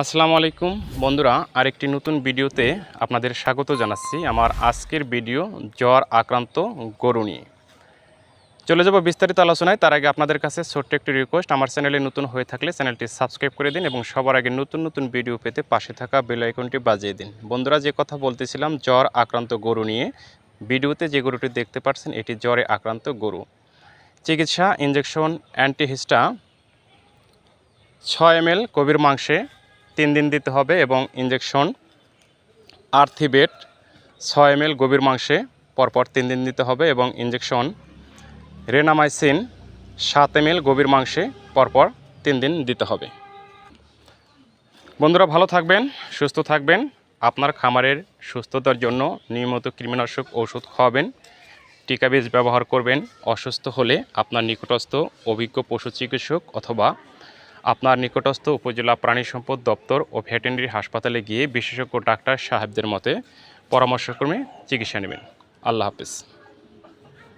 আসসালামু আলাইকুম। বন্ধুরা, আরেকটি নতুন ভিডিওতে আপনাদের স্বাগত জানাচ্ছি আমার আজকের ভিডিও জ্বর আক্রান্ত গরু নিয়ে। চলে যাব বিস্তারিত আলোচনায়। তার আগে আপনাদের কাছে ছোট্ট একটি রিকোয়েস্ট আমার চ্যানেলে নতুন হয়ে থাকলে চ্যানেলটি সাবস্ক্রাইব করে দিন এবং সবার আগে নতুন নতুন ভিডিও পেতে পাশে থাকা বেল আইকনটি বাজিয়ে দিন। বন্ধুরা, যে কথা বলতেছিলাম, জ্বর আক্রান্ত গরু নিয়ে, ভিডিওতে যে গরুটি দেখতে পাচ্ছেন, এটি জ্বরে আক্রান্ত গরু। চিকিৎসা ইঞ্জেকশন অ্যান্টিহিস্টা ছয় এম এল কবির মাংসে তিন দিন দিতে হবে এবং ইঞ্জেকশন আর্থিবেট, ছয় এম গভীর মাংসে পরপর তিন দিন দিতে হবে এবং ইঞ্জেকশন রেনামাইসিন, সাত এম গভীর মাংসে পরপর তিন দিন দিতে হবে। বন্ধুরা ভালো থাকবেন, সুস্থ থাকবেন। আপনার খামারের সুস্থতার জন্য নিয়মিত কৃমিনাশক ওষুধ খাওয়াবেন, টিকা বীজ ব্যবহার করবেন, অসুস্থ হলে আপনার নিকটস্থ অভিজ্ঞ পশু চিকিৎসক অথবা আপনার নিকটস্থ উপজেলা প্রাণী সম্পদ দপ্তর ও ভেটেনারি হাসপাতালে গিয়ে বিশেষজ্ঞ ডাক্তার সাহেবদের মতে পরামর্শক্রমে চিকিৎসা নেবেন। আল্লাহ হাফিজ।